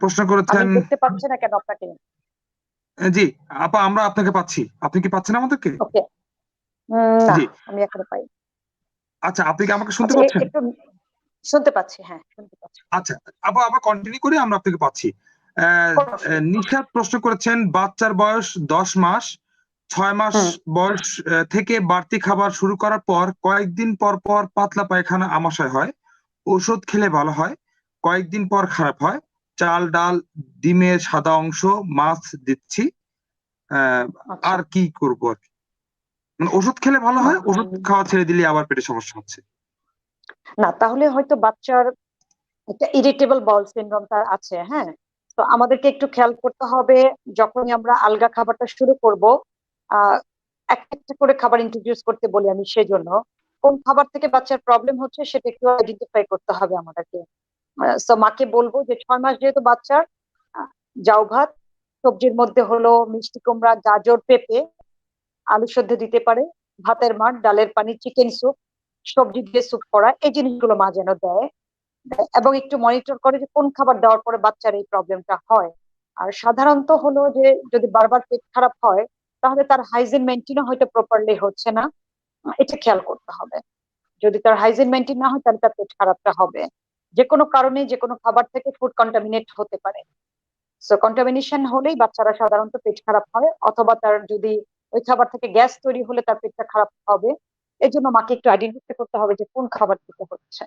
প্রশ্ন করেছেন দেখতে পাচ্ছি না কেন আপনাকে? জি আপা আমরা আপনাকে পাচ্ছি। আপনি কি পাচ্ছেন আমাদেরকে? ওকে। জি। আমি এখনও পাই। আচ্ছা আপনি কি আমাকে শুনতে আচ্ছা, পাচ্ছেন? শুনতে পাচ্ছি হ্যাঁ শুনতে পাচ্ছি। আচ্ছা আবার আবার কন্টিনিউ করি আমরা আপনাকে পাচ্ছি। নিশাদ প্রশ্ন করেছেন বাচ্চার বয়স দশ মাস ছয় মাস বয়স থেকে বাড়তি খাবার শুরু করার পর কয়েকদিন পর পর পাতলা পায়খানা আমাশয় হয়। ওষুধ খেলে ভালো হয় কয়েকদিন পর খারাপ হয়। চাল ডাল ডিমের সাদা অংশ মাছ দিচ্ছি। আচ্ছা। আর কি করব আর কি? মানে ওষুধ খেলে ভালো হয় ওষুধ খাওয়া ছেড়ে দিলে আবার পেটে সমস্যা হচ্ছে। না তাহলে হয়তো বাচ্চার একটা ইরিটেবল বল সিনড্রোম তার আছে হ্যাঁ? তো আমাদেরকে একটু খেয়াল করতে হবে যখনই আমরা আলগা খাবারটা শুরু করব একটা একটা করে খাবার ইন্ট্রোডিউস করতে বলি আমি সেজন্য। কোন খাবার থেকে বাচ্চার প্রবলেম হচ্ছে সেটা একটু আইডেন্টিফাই করতে হবে আমাদেরকে। তো মাকে বলব যে ছয় মাস যেহেতু বাচ্চার জাউ ভাত, সবজির মধ্যে হলো মিষ্টি কুমড়া, গাজর, পেঁপে, আলু সেদ্ধ দিতে পারে, ভাতের মাঠ, ডালের পানি, চিকেন স্যুপ, সবজি দিয়ে স্যুপ করা, এই জিনিসগুলো মা যেন দেয়। এবং একটু মনিটর করে যে কোন খাবার দেওয়ার পরে বাচ্চার এই প্রবলেমটা হয়। আর সাধারণত হলো যে যদি বারবার পেট খারাপ হয়, তাহলে তার হাইজিন মেনটেনও হয়তো প্রপারলি হচ্ছে না। এটা খেয়াল করতে হবে। যদি তার হাইজিন মেনটেন না হয়, তাহলে তার পেট খারাপটা হবে। যে কোনো কারণে যে কোনো খাবার থেকে ফুড কন্টামিনেট হতে পারে। সো কন্টামিনেশন হলেই বাচ্চারা সাধারণত পেট খারাপ হয় অথবা তার যদি ওই খাবার থেকে গ্যাস তৈরি হলে তার পেটটা খারাপ হবে। এই জন্য মাকে একটু আইডেন্টিফাই করতে হবে যে কোন খাবার খেতে হচ্ছে।